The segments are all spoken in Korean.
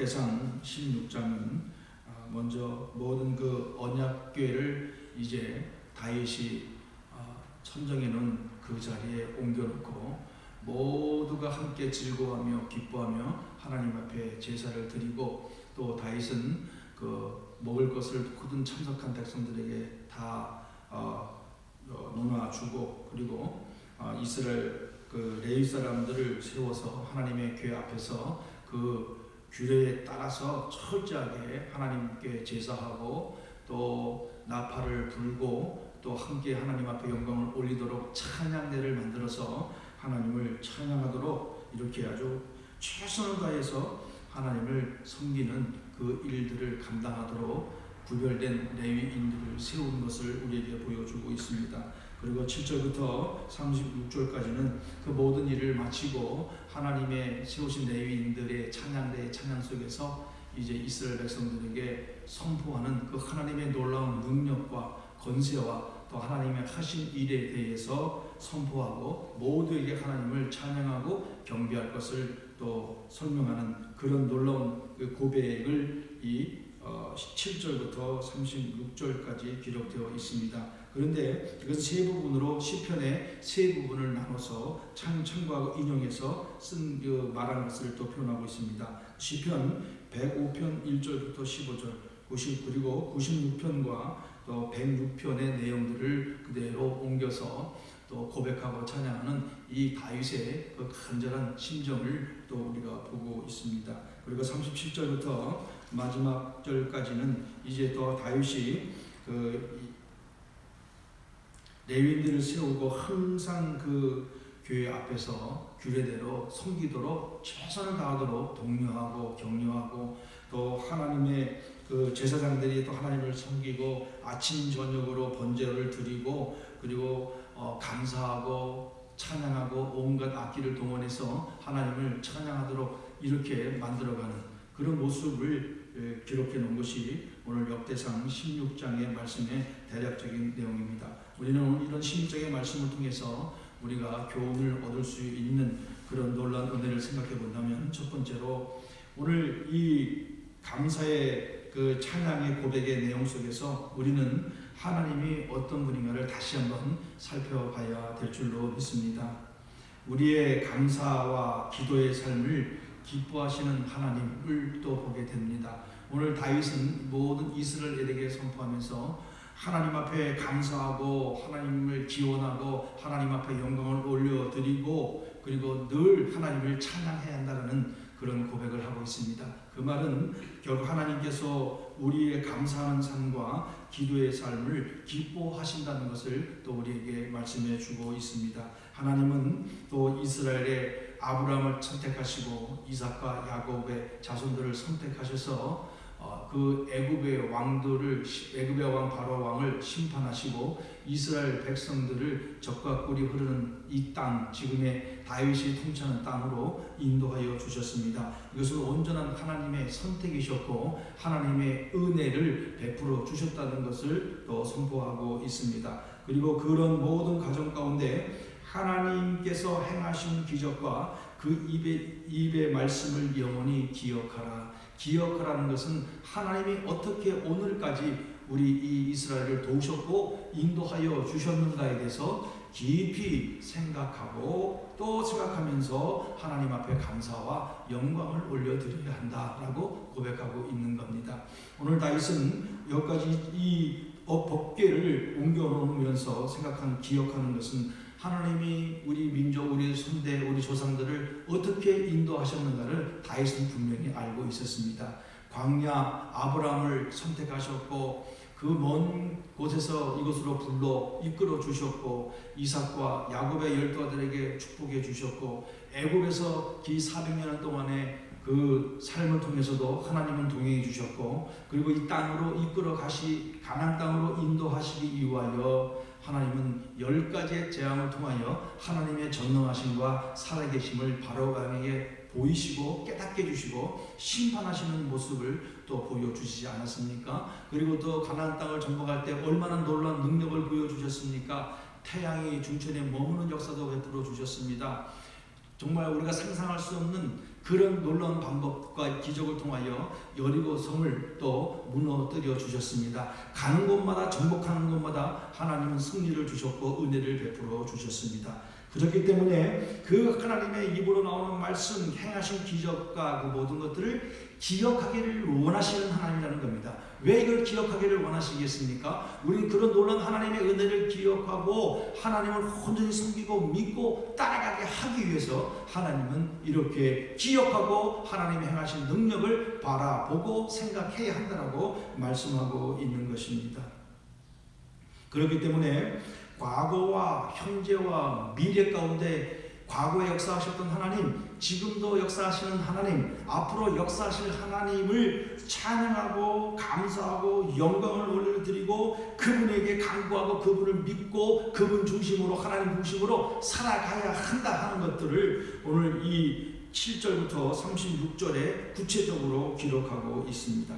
역대상 16장은 아, 먼저 모든 그 언약궤를 이제 다윗이 아, 천정해 놓은 그 자리에 옮겨놓고 모두가 함께 즐거워하며 기뻐하며 하나님 앞에 제사를 드리고 또 다윗은 그 먹을 것을 굳은 참석한 백성들에게 다 어, 어, 논아주고 그리고 어, 이스라엘 그 레위 사람들을 세워서 하나님의 궤 앞에서 그 규례에 따라서 철저하게 하나님께 제사하고 또 나팔을 불고 또 함께 하나님 앞에 영광을 올리도록 찬양대를 만들어서 하나님을 찬양하도록 이렇게 아주 최선을 다해서 하나님을 섬기는 그 일들을 감당하도록 구별된 레위인들을 세운 것을 우리에게 보여주고 있습니다. 그리고 7절부터 36절까지는 그 모든 일을 마치고 하나님의 세우신 레위인들의 찬양대의 찬양 속에서 이제 이스라엘 백성들에게 선포하는 그 하나님의 놀라운 능력과 건세와 또 하나님의 하신 일에 대해서 선포하고 모두에게 하나님을 찬양하고 경배할 것을 또 설명하는 그런 놀라운 그 고백을 이 어, 7절부터 36절까지 기록되어 있습니다. 그런데 이것은 세 부분으로 시편의 세 부분을 나눠서 참, 참고하고 인용해서 쓴 그 말한 것을 또 표현하고 있습니다. 시편 105편 1절부터 15절, 90 그리고 96편과 또 106편의 내용들을 그대로 옮겨서 또 고백하고 찬양하는 이 다윗의 그 간절한 심정을 또 우리가 보고 있습니다. 그리고 37절부터 마지막 절까지는 이제 또 다윗이 그 레위인들을 세우고 항상 그 교회 앞에서 규례대로 섬기도록 최선을 다하도록 독려하고 격려하고 또 하나님의 그 제사장들이 또 하나님을 섬기고 아침 저녁으로 번제를 드리고 그리고 어, 감사하고 찬양하고 온갖 악기를 동원해서 하나님을 찬양하도록 이렇게 만들어가는 그런 모습을 에, 기록해 놓은 것이 오늘 역대상 16장의 말씀의 대략적인 내용입니다. 우리는 이런 16장의 말씀을 통해서 우리가 교훈을 얻을 수 있는 그런 놀라운 은혜를 생각해 본다면 첫 번째로 오늘 이 감사의 그 찬양의 고백의 내용 속에서 우리는 하나님이 어떤 분인가를 다시 한번 살펴봐야 될 줄로 믿습니다. 우리의 감사와 기도의 삶을 기뻐하시는 하나님을 또 보게 됩니다. 오늘 다윗은 모든 이스라엘에게 선포하면서 하나님 앞에 감사하고 하나님을 기원하고 하나님 앞에 영광을 올려드리고 그리고 늘 하나님을 찬양해야 한다는 그런 고백을 하고 있습니다. 그 말은 결국 하나님께서 우리의 감사하는 삶과 기도의 삶을 기뻐하신다는 것을 또 우리에게 말씀해 주고 있습니다. 하나님은 또 이스라엘의 아브라함을 선택하시고 이삭과 야곱의 자손들을 선택하셔서 어, 그 애굽의 왕들을 애굽의 왕 바로 왕을 심판하시고 이스라엘 백성들을 적과 꿀이 흐르는 이 땅 지금의 다윗이 통치하는 땅으로 인도하여 주셨습니다. 이것은 온전한 하나님의 선택이셨고 하나님의 은혜를 베풀어 주셨다는 것을 또 선포하고 있습니다. 그리고 그런 모든 가정 가운데 하나님께서 행하신 기적과 그 입의 입의 말씀을 영원히 기억하라. 기억하라는 것은 하나님이 어떻게 오늘까지 우리 이 이스라엘을 도우셨고 인도하여 주셨는가에 대해서 깊이 생각하고 또 생각하면서 하나님 앞에 감사와 영광을 올려드려야 한다라고 고백하고 있는 겁니다. 오늘 다윗은 여기까지 이 법궤를 옮겨놓으면서 생각하는 기억하는 것은 하나님이 우리 민족, 우리 선대, 우리 조상들을 어떻게 인도하셨는가를 다윗은 분명히 알고 있었습니다. 광야 아브라함을 선택하셨고 그 먼 곳에서 이곳으로 불러 이끌어 주셨고 이삭과 야곱의 열두 아들에게 축복해 주셨고 애굽에서 기 400년 동안에 그 삶을 통해서도 하나님은 동행해 주셨고 그리고 이 땅으로 이끌어 가시 가나안 땅으로 인도하시기 위하여 하나님은 열 가지의 재앙을 통하여 하나님의 전능하심과 살아계심을 바로 왕에게 보이시고 깨닫게 해주시고 심판하시는 모습을 또 보여주시지 않았습니까? 그리고 또 가나안 땅을 정복할 때 얼마나 놀라운 능력을 보여주셨습니까? 태양이 중천에 머무는 역사도 베풀어 주셨습니다. 정말 우리가 상상할 수 없는 그런 놀라운 방법과 기적을 통하여 여리고 성을 또 무너뜨려 주셨습니다. 가는 곳마다 정복하는 곳마다 하나님은 승리를 주셨고 은혜를 베풀어 주셨습니다. 그렇기 때문에 그 하나님의 입으로 나오는 말씀, 행하신 기적과 그 모든 것들을 기억하기를 원하시는 하나님이라는 겁니다. 왜 이걸 기억하기를 원하시겠습니까? 우리는 그런 놀라운 하나님의 은혜를 기억하고 하나님을 온전히 섬기고 믿고 따라가게 하기 위해서 하나님은 이렇게 기억하고 하나님의 행하신 능력을 바라보고 생각해야 한다라고 말씀하고 있는 것입니다. 그렇기 때문에 과거와 현재와 미래 가운데 과거에 역사하셨던 하나님, 지금도 역사하시는 하나님, 앞으로 역사하실 하나님을 찬양하고 감사하고 영광을 올려드리고 그분에게 간구하고 그분을 믿고 그분 중심으로 하나님 중심으로 살아가야 한다 하는 것들을 오늘 이 7절부터 36절에 구체적으로 기록하고 있습니다.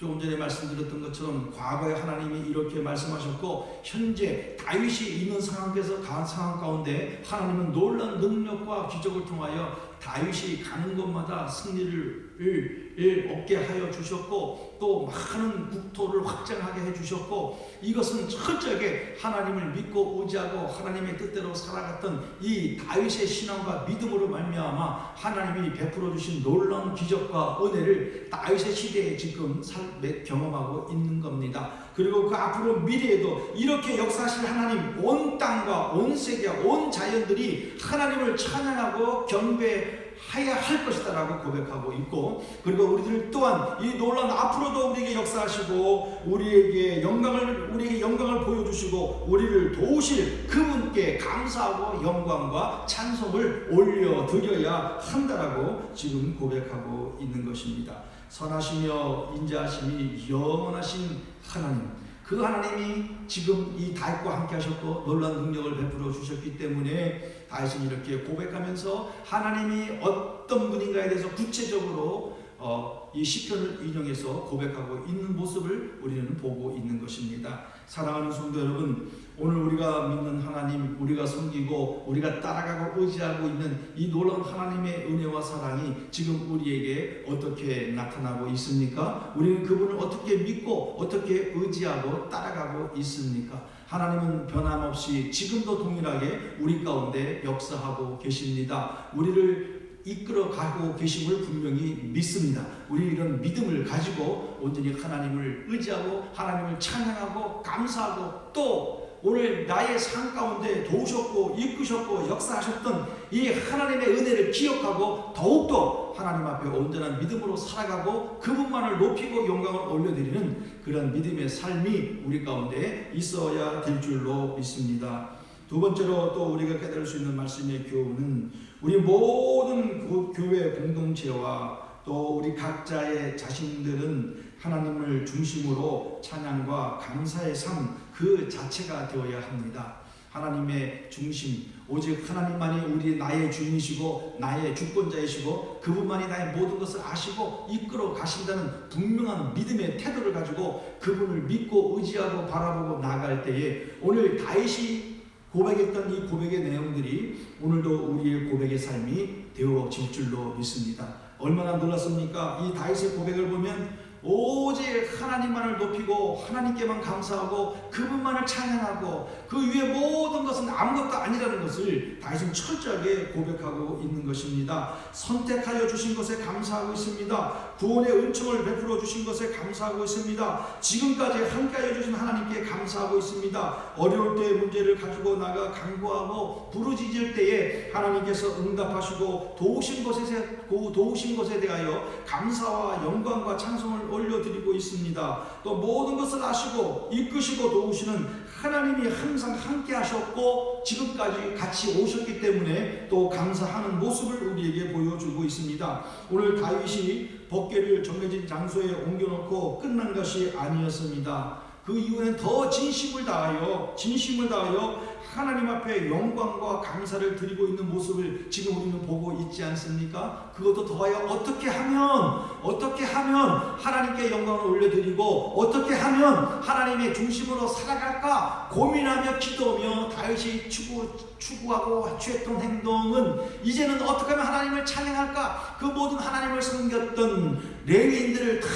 조금 전에 말씀드렸던 것처럼 과거에 하나님이 이렇게 말씀하셨고 현재 다윗이 있는 상황에서 가 상황 가운데 하나님은 놀란 능력과 기적을 통하여 다윗이 가는 곳마다 승리를 얻게 하여 주셨고 또 많은 국토를 확장하게 해 주셨고 이것은 철저하게 하나님을 믿고 의지하고 하나님의 뜻대로 살아갔던 이 다윗의 신앙과 믿음으로 말미암아 하나님이 베풀어 주신 놀라운 기적과 은혜를 다윗의 시대에 지금 살, 경험하고 있는 겁니다. 그리고 그 앞으로 미래에도 이렇게 역사하실 하나님 온 땅과 온 세계 온 자연들이 하나님을 찬양하고 경배 해야 할 것이다라고 고백하고 있고 그리고 우리들 또한 이 놀라운 앞으로도 우리에게 역사하시고 우리에게 영광을 우리에게 영광을 보여주시고 우리를 도우실 그분께 감사하고 영광과 찬송을 올려 드려야 한다라고 지금 고백하고 있는 것입니다. 선하시며 인자하심이 영원하신 하나님 그 하나님이 지금 이 다윗과 함께 하셨고 놀란 능력을 베풀어 주셨기 때문에 다윗은 이렇게 고백하면서 하나님이 어떤 분인가에 대해서 구체적으로 어, 이 시편을 인용해서 고백하고 있는 모습을 우리는 보고 있는 것입니다. 사랑하는 성도 여러분, 오늘 우리가 믿는 하나님, 우리가 섬기고 우리가 따라가고 의지하고 있는 이 놀라운 하나님의 은혜와 사랑이 지금 우리에게 어떻게 나타나고 있습니까? 우리는 그분을 어떻게 믿고 어떻게 의지하고 따라가고 있습니까? 하나님은 변함없이 지금도 동일하게 우리 가운데 역사하고 계십니다. 우리를 이끌어 가고 계심을 분명히 믿습니다. 우리 이런 믿음을 가지고 온전히 하나님을 의지하고 하나님을 찬양하고 감사하고 또 오늘 나의 삶 가운데 도우셨고 이끄셨고 역사하셨던 이 하나님의 은혜를 기억하고 더욱더 하나님 앞에 온전한 믿음으로 살아가고 그분만을 높이고 영광을 올려드리는 그런 믿음의 삶이 우리 가운데 있어야 될 줄로 믿습니다. 두 번째로 또 우리가 깨달을 수 있는 말씀의 교훈은 우리 모든 그 교회 공동체와 또 우리 각자의 자신들은 하나님을 중심으로 찬양과 감사의 삶 그 자체가 되어야 합니다. 하나님의 중심, 오직 하나님만이 우리 나의 주인이시고 나의 주권자이시고 그분만이 나의 모든 것을 아시고 이끌어 가신다는 분명한 믿음의 태도를 가지고 그분을 믿고 의지하고 바라보고 나갈 때에 오늘 다윗이 고백했던 이 고백의 내용들이 오늘도 우리의 고백의 삶이 되어질 줄로 믿습니다. 얼마나 놀랐습니까? 이 다윗의 고백을 보면 오직 하나님만을 높이고 하나님께만 감사하고 그분만을 찬양하고 그 위에 모든 것은 아무것도 아니라는 것을 다윗은 철저하게 고백하고 있는 것입니다. 선택하여 주신 것에 감사하고 있습니다. 구원의 은총을 베풀어 주신 것에 감사하고 있습니다. 지금까지 함께하여 주신 하나님께 감사하고 있습니다. 어려울 때의 문제를 가지고 나가 간구하고 부르짖을 때에 하나님께서 응답하시고 도우신 것에 도우신 것에 대하여 감사와 영광과 찬송을 올려드리고 있습니다. 또 모든 것을 아시고 이끄시고 도우시는 하나님이 항상 함께 하셨고 지금까지 같이 오셨기 때문에 또 감사하는 모습을 우리에게 보여주고 있습니다. 오늘 다윗이 법궤를 정해진 장소에 옮겨놓고 끝난 것이 아니었습니다. 그 이후에는 더 진심을 다하여 진심을 다하여 하나님 앞에 영광과 감사를 드리고 있는 모습을 지금 우리는 보고 있지 않습니까? 그것도 더하여 어떻게 하면 어떻게 하면 하나님께 영광을 올려드리고 어떻게 하면 하나님의 중심으로 살아갈까 고민하며 기도하며 다윗이 추구, 추구하고 취했던 행동은 이제는 어떻게 하면 하나님을 찬양할까 그 모든 하나님을 섬겼던 레위인들을 다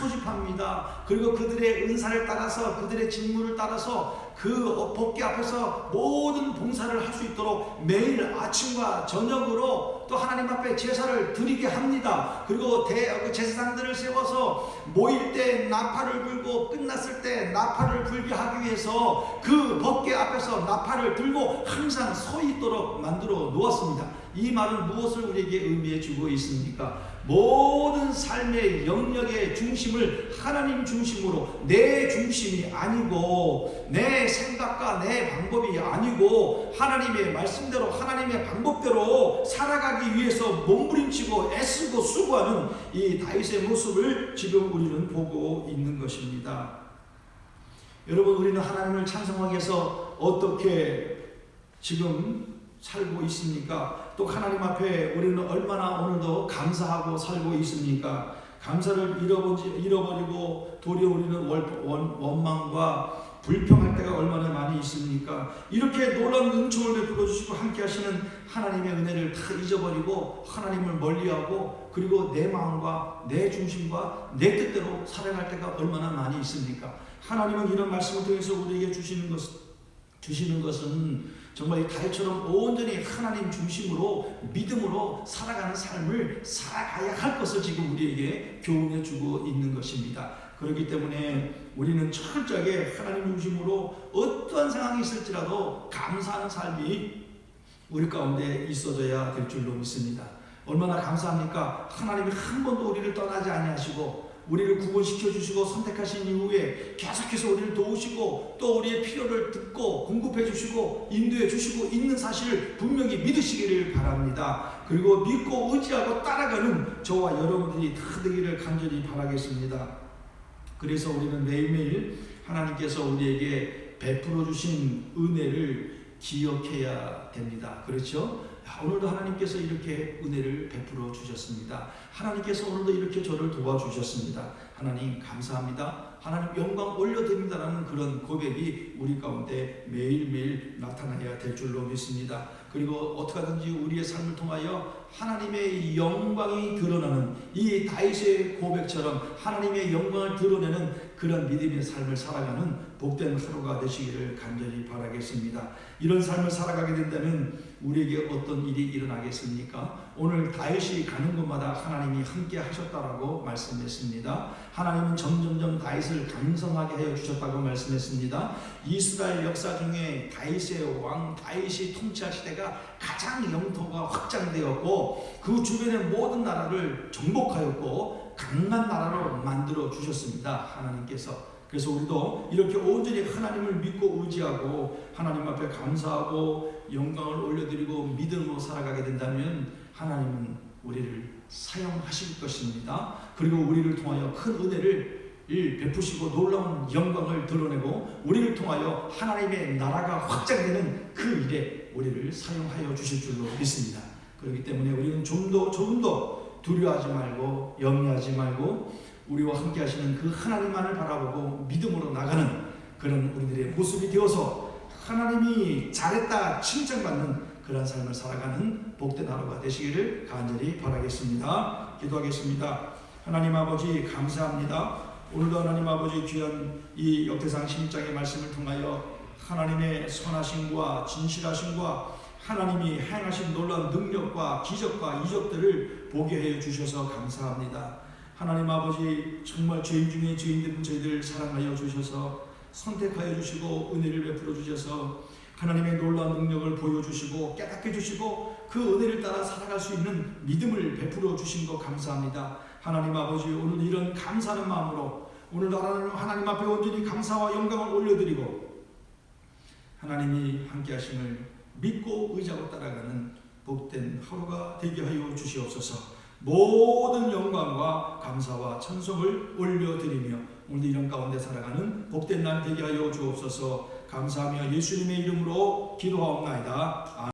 소집합니다. 그리고 그들의 은사를 따라서 그들의 직무를 따라서 그 복귀 앞에서 모든 봉사를 할 수 있도록 매일 아침과 저녁으로 또 하나님 앞에 제사를 드리게 합니다. 그리고 대, 그 제사장들을 세워서 모일 때 나팔을 불고 끝났을 때 나팔을 불게 하기 위해서 그 법계 앞에서 나팔을 들고 항상 서 있도록 만들어 놓았습니다. 이 말은 무엇을 우리에게 의미해 주고 있습니까? 모든 삶의 영역의 중심을 하나님 중심으로 내 중심이 아니고 내 생각과 내 방법이 아니고 하나님의 말씀대로 하나님의 방법대로 살아가기 위해서 몸부림치고 애쓰고 수고하는 이 다윗의 모습을 지금 우리는 보고 있는 것입니다. 여러분 우리는 하나님을 찬송하기 위해서 어떻게 지금 살고 있습니까? 또 하나님 앞에 우리는 얼마나 오늘도 감사하고 살고 있습니까? 감사를 잃어버지, 잃어버리고 도리어 우리는 원, 원, 원망과 불평할 때가 얼마나 많이 있습니까? 이렇게 놀라운 은총을 베풀어 주시고 함께 하시는 하나님의 은혜를 다 잊어버리고 하나님을 멀리하고 그리고 내 마음과 내 중심과 내 뜻대로 살아갈 때가 얼마나 많이 있습니까? 하나님은 이런 말씀을 통해서 우리에게 주시는 것 주시는 것은 정말 이 다윗처럼 온전히 하나님 중심으로 믿음으로 살아가는 삶을 살아가야 할 것을 지금 우리에게 교훈해 주고 있는 것입니다. 그렇기 때문에 우리는 철저하게 하나님 중심으로 어떠한 상황이 있을지라도 감사하는 삶이 우리 가운데 있어져야 될 줄로 믿습니다. 얼마나 감사합니까? 하나님이 한 번도 우리를 떠나지 아니하시고 우리를 구원시켜 주시고 선택하신 이후에 계속해서 우리를 도우시고 또 우리의 필요를 듣고 공급해 주시고 인도해 주시고 있는 사실을 분명히 믿으시기를 바랍니다. 그리고 믿고 의지하고 따라가는 저와 여러분들이 다 되기를 간절히 바라겠습니다. 그래서 우리는 매일매일 하나님께서 우리에게 베풀어 주신 은혜를 기억해야 됩니다. 그렇죠? 오늘도 하나님께서 이렇게 은혜를 베풀어 주셨습니다. 하나님께서 오늘도 이렇게 저를 도와주셨습니다. 하나님 감사합니다. 하나님 영광 올려드립니다라는 그런 고백이 우리 가운데 매일매일 나타나야 될 줄로 믿습니다. 그리고 어떻게 하든지 우리의 삶을 통하여 하나님의 영광이 드러나는 이 다윗의 고백처럼 하나님의 영광을 드러내는 그런 믿음의 삶을 살아가는 복된 하루가 되시기를 간절히 바라겠습니다. 이런 삶을 살아가게 된다면 우리에게 어떤 일이 일어나겠습니까? 오늘 다윗이 가는 곳마다 하나님이 함께 하셨다라고 말씀했습니다. 하나님은 점점점 다윗을 강성하게 하여 주셨다고 말씀했습니다. 이스라엘 역사 중에 다윗의 왕 다윗이 통치할 시대가 가장 영토가 확장되었고 그 주변의 모든 나라를 정복하였고 강한 나라로 만들어 주셨습니다. 하나님께서 그래서 우리도 이렇게 온전히 하나님을 믿고 의지하고 하나님 앞에 감사하고 영광을 올려드리고 믿음으로 살아가게 된다면 하나님은 우리를 사용하실 것입니다. 그리고 우리를 통하여 큰 은혜를 베푸시고 놀라운 영광을 드러내고 우리를 통하여 하나님의 나라가 확장되는 그 일에 우리를 사용하여 주실 줄로 믿습니다. 그렇기 때문에 우리는 좀 더 조금 더 두려워하지 말고 염려하지 말고 우리와 함께 하시는 그 하나님만을 바라보고 믿음으로 나가는 그런 우리들의 모습이 되어서 하나님이 잘했다 칭찬받는 그런 삶을 살아가는 복된 하루가 되시기를 간절히 바라겠습니다. 기도하겠습니다. 하나님 아버지 감사합니다. 오늘도 하나님 아버지 귀한 이 역대상 16장의 말씀을 통하여 하나님의 선하심과 진실하심과 하나님이 행하신 놀라운 능력과 기적과 이적들을 보게 해 주셔서 감사합니다. 하나님 아버지 정말 죄인 중에 죄인된 저희들 사랑하여 주셔서 선택하여 주시고 은혜를 베풀어 주셔서 하나님의 놀라운 능력을 보여주시고 깨닫게 해주시고 그 은혜를 따라 살아갈 수 있는 믿음을 베풀어 주신 것 감사합니다. 하나님 아버지 오늘 이런 감사하는 마음으로 오늘 하나님 앞에 온전히 감사와 영광을 올려드리고 하나님이 함께 하심을 믿고 의지하고 따라가는 복된 하루가 되게 하여 주시옵소서 모든 영광과 감사와 찬송을 올려드리며 오늘 이런 가운데 살아가는 복된 날 되게 하여 주옵소서 감사하며 예수님의 이름으로 기도하옵나이다.